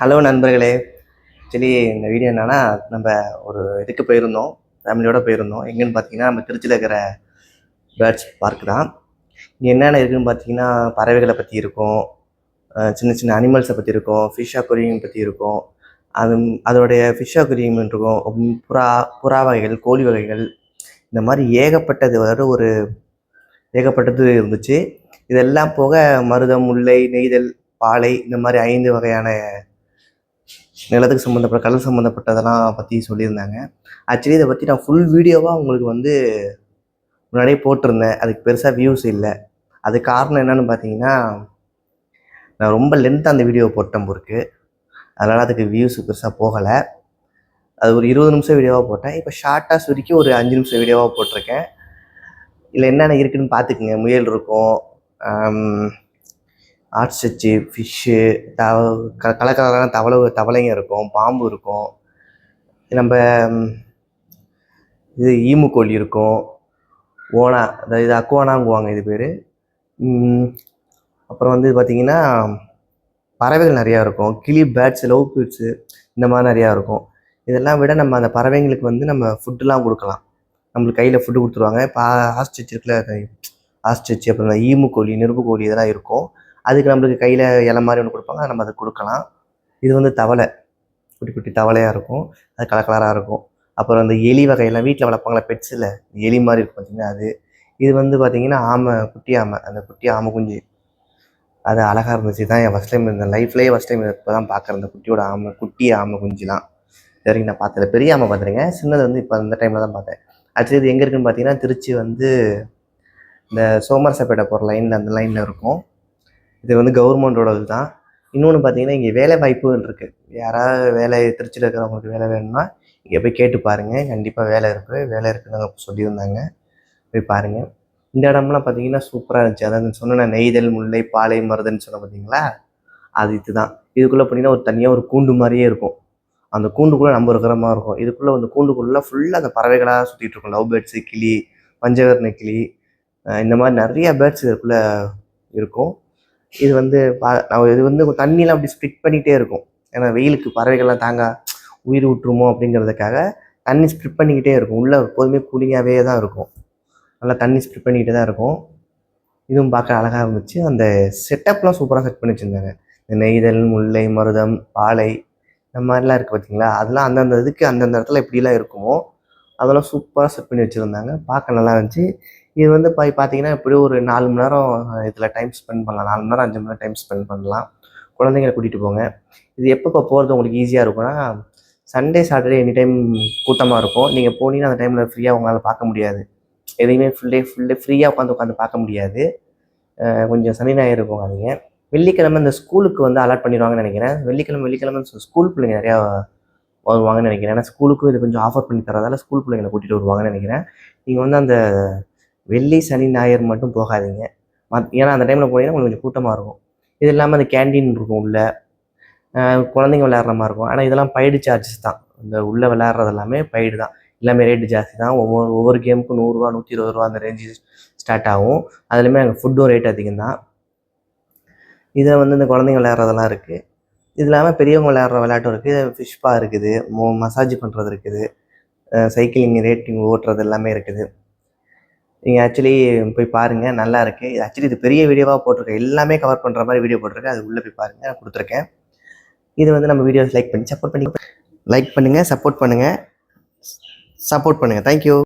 Hello நண்பர்களே. Actually இந்த video என்னென்னா நம்ம ஒரு இதுக்கு போயிருந்தோம். ஃபேமிலியோடு போயிருந்தோம். எங்கேன்னு பார்த்தீங்கன்னா நம்ம திருச்சியில் இருக்கிற பேர்ட்ஸ் பார்க் தான். இங்கே என்னென்ன இருக்குதுன்னு பார்த்தீங்கன்னா பறவைகளை பற்றி இருக்கும். சின்ன சின்ன அனிமல்ஸை பற்றி இருக்கும். ஃபிஷ் அக்வரியம் பற்றி இருக்கும். அது அதோடைய ஃபிஷ் அக்வரியம் இருக்கும். புறா புறா வகைகள் கோழி வகைகள். இந்த மாதிரி ஏகப்பட்டது வர ஒரு ஏகப்பட்டது இருந்துச்சு. இதெல்லாம் போக மருதம் முல்லை நெய்தல் பாலை இந்த மாதிரி ஐந்து வகையான நிலத்துக்கு சம்மந்தப்பட்ட கடல் சம்மந்தப்பட்டதெல்லாம் பற்றி சொல்லியிருந்தாங்க. ஆக்சுவலி இதை பற்றி நான் ஃபுல் வீடியோவாக உங்களுக்கு வந்து முன்னாடியே போட்டிருந்தேன். அதுக்கு பெருசாக வியூஸ் இல்லை. அது காரணம் என்னன்னு பார்த்தீங்கன்னா நான் ரொம்ப லென்த்தாக அந்த வீடியோ போட்டேன் பொருக்கு அதனால் அதுக்கு வியூஸ் பெருசாக போகலை. அது ஒரு இருபது நிமிஷம் வீடியோவாக போட்டேன். இப்போ ஷார்ட்டாக சுருக்கி ஒரு அஞ்சு நிமிஷம் வீடியோவாக போட்டிருக்கேன். இல்லை என்னென்ன இருக்குதுன்னு பார்த்துக்குங்க முயல் இருக்கும். ஆட்ஸ்டிச்சு ஃபிஷ்ஷு தவ க கலர் கலரான தவளை தவளைங்க இருக்கும் பாம்பு இருக்கும். நம்ம இது ஈமுக்கோழி இருக்கும். ஓனா அதாவது இது அக்குவானாங்குவாங்க இது பேர். அப்புறம் வந்து பார்த்திங்கன்னா பறவைகள் நிறையா இருக்கும். கிளி பேர்ட்ஸ் லவ் பேர்ட்ஸு இந்த மாதிரி நிறையா இருக்கும். இதெல்லாம் விட நம்ம அந்த பறவைங்களுக்கு வந்து நம்ம ஃபுட்டுலாம் கொடுக்கலாம். நம்மளுக்கு கையில் ஃபுட்டு கொடுத்துருவாங்க. இப்போ ஆஸ்டிச் இருக்குல்ல ஆஸ்டிச் அப்புறம் இந்த ஈமுக்கோழி நெருப்புக்கோழி இதெல்லாம் இருக்கும். அதுக்கு நம்மளுக்கு கையில் இலை மாதிரி ஒன்று கொடுப்பாங்க நம்ம அதை கொடுக்கலாம். இது வந்து தவளை. குட்டி குட்டி தவளையாக இருக்கும். அது கலர் கலராக இருக்கும். அப்புறம் அந்த எலி வகையெல்லாம் வீட்டில் வளர்ப்பாங்களா பெட்ஸில் எலி மாதிரி இருக்கும் பார்த்தீங்கன்னா அது? இது வந்து பார்த்திங்கன்னா ஆமை குட்டி ஆமை அந்த குட்டி ஆமை குஞ்சு. அது அழகாக இருந்துச்சு. தான் என் ஃபஸ்ட் டைம் இந்த லைஃப்லேயே ஃபஸ்ட் டைம் இப்போ தான் பார்க்குறேன் அந்த குட்டியோட ஆமை குட்டி ஆமை குஞ்சுலாம். இது வரைக்கும் நான் பார்த்ததில்ல. பெரிய ஆமை பார்த்துருக்கேன். சின்னது வந்து இப்போ அந்த டைமில் தான் பார்த்தேன். ஆக்சுவலி இது எங்கே இருக்குன்னு பார்த்தீங்கன்னா திருச்சி வந்து இந்த சோமரசப்பேட்டை போகிற லைனில் அந்த லைனில் இருக்கும். இது வந்து கவர்மெண்டோடது தான் இன்னொன்று பார்த்தீங்கன்னா இங்கே வேலை வாய்ப்புகள் இருக்குது யாராவது வேலை திருச்சியில் இருக்கிறவங்களுக்கு வேலை வேணும்னா இங்கே போய் கேட்டு பாருங்கள் கண்டிப்பாக வேலை இருக்குது வேலை இருக்குன்னு அவங்க சொல்லியிருந்தாங்க. போய் பாருங்கள் இந்த இடம்லாம் பார்த்தீங்கன்னா சூப்பராக இருந்துச்சு. அதாவது சொன்ன நெய்தல் முல்லை பாலை மருதன்னு சொன்ன பார்த்தீங்களா அது இதுதான். இதுக்குள்ளே போனீங்கன்னா ஒரு தனியாக ஒரு கூண்டு மாதிரியே இருக்கும். அந்த கூண்டுக்குள்ளே நம்ம இருக்கிற மாதிரி இருக்கும். இதுக்குள்ளே அந்த கூண்டுக்குள்ளே ஃபுல்லாக அந்த பறவைகளாக சுற்றிட்டு இருக்கும். லவ் பேர்ட்ஸு கிளி பஞ்சவர்ண கிளி இந்த மாதிரி நிறையா பேர்ட்ஸ் இதுக்குள்ளே இருக்கும். இது வந்து பா- இது வந்து தண்ணியெலாம் அப்படி ஸ்ப்ளிட் பண்ணிகிட்டே இருக்கும். ஏன்னா வெயிலுக்கு பறவைகள்லாம் தாங்க உயிர் விட்டுருமோ அப்படிங்கிறதுக்காக தண்ணி ஸ்ப்ளிட் பண்ணிக்கிட்டே இருக்கும். உள்ளே எப்போதுமே கூலிங்காகவே தான் இருக்கும். நல்லா தண்ணி ஸ்ப்ளிட் பண்ணிக்கிட்டே தான் இருக்கும். இதுவும் பார்க்க அழகாக இருந்துச்சு. அந்த செட்டப்லாம் சூப்பராக செட் பண்ணி வச்சுருந்தாங்க. இந்த நெய்தல் முல்லை மருதம் பாலை இந்த மாதிரிலாம் இருக்குது பார்த்தீங்களா? அதெல்லாம் அந்தந்த இதுக்கு அந்தந்த இடத்துல எப்படிலாம் இருக்குமோ அதெல்லாம் சூப்பராக செட் பண்ணி வச்சுருந்தாங்க. பார்க்க நல்லா இருந்துச்சு. இது வந்து போய் பார்த்தீங்கன்னா எப்படியும் ஒரு நாலு மணி நேரம் இதில் டைம் ஸ்பெண்ட் பண்ணலாம். நாலு மணி நேரம் அஞ்சு மணி நேரம் டைம் ஸ்பெண்ட் பண்ணலாம். குழந்தைங்களை கூட்டிகிட்டு போங்க. இது எப்போ போகிறது உங்களுக்கு ஈஸியாக இருக்கும்னா சண்டே சாட்டர்டே எனி டைம் கூட்டமாக இருக்கும். நீங்கள் போனீங்கன்னா அந்த டைமில் ஃப்ரீயாக உங்களால் பார்க்க முடியாது. எதையுமே ஃபுல் டே ஃபுல் டே ஃப்ரீயாக உட்காந்து உட்காந்து பார்க்க முடியாது. கொஞ்சம் சனி ஞாயிறு போகாதீங்க. வெள்ளிக்கிழமை இந்த ஸ்கூலுக்கு வந்து அலாட் பண்ணிடுவாங்கன்னு நினைக்கிறேன். வெள்ளிக்கிழமை வெள்ளிக்கிழமை ஸ்கூல் பிள்ளைங்க நிறையா வருவாங்கன்னு நினைக்கிறேன். ஏன்னா ஸ்கூலுக்கும் இது கொஞ்சம் ஆஃபர் பண்ணி தரதால ஸ்கூல் பிள்ளைங்களை கூட்டிகிட்டு வருவாங்கன்னு நினைக்கிறேன். நீங்கள் வந்து அந்த வெள்ளி சனி ஞாயிறு மட்டும் போகாதீங்க. மத் ஏன்னா அந்த டைமில் போனீங்கன்னா உங்களுக்கு கொஞ்சம் கூட்டமாக இருக்கும். இது இல்லாமல் அந்த கேண்டீன் இருக்கும் உள்ள. குழந்தைங்க விளையாடுற மாதிரி இருக்கும். ஆனால் இதெல்லாம் பைடு சார்ஜஸ் தான். இந்த உள்ளே விளையாடுறது எல்லாமே பைடு தான். எல்லாமே ரேட்டு ஜாஸ்தி தான். ஒவ்வொரு ஒவ்வொரு கேமுக்கும் நூறுரூவா நூற்றி இருபது ரூபா அந்த ரேஞ்சு ஸ்டார்ட் ஆகும். அதுலேயுமே அங்கே ஃபுட்டும் ரேட் அதிகம் தான். இதில் வந்து இந்த குழந்தைங்க விளையாடுறதெல்லாம் இருக்குது இது இல்லாமல் பெரியவங்க விளையாடுற விளையாட்டும் இருக்குது ஃபிஷ்பா இருக்குது. மோ மசாஜ் பண்ணுறது இருக்குது. சைக்கிளிங் ரேட்டிங் ஓட்டுறது எல்லாமே இருக்குது. நீங்கள் ஆக்சுவலி போய் பாருங்கள் நல்லா இருக்குது ஆக்சுவலி இது பெரிய வீடியோவாக போட்டிருக்கேன். எல்லாமே கவர் பண்ணுற மாதிரி வீடியோ போட்டிருக்கேன். அது உள்ளே போய் பாருங்கள் நான் கொடுத்துருக்கேன். இது வந்து நம்ம வீடியோஸ் லைக் பண்ணி சப்போர்ட் பண்ணி லைக் பண்ணுங்கள் சப்போர்ட் பண்ணுங்கள் சப்போர்ட் பண்ணுங்கள் தேங்க்யூ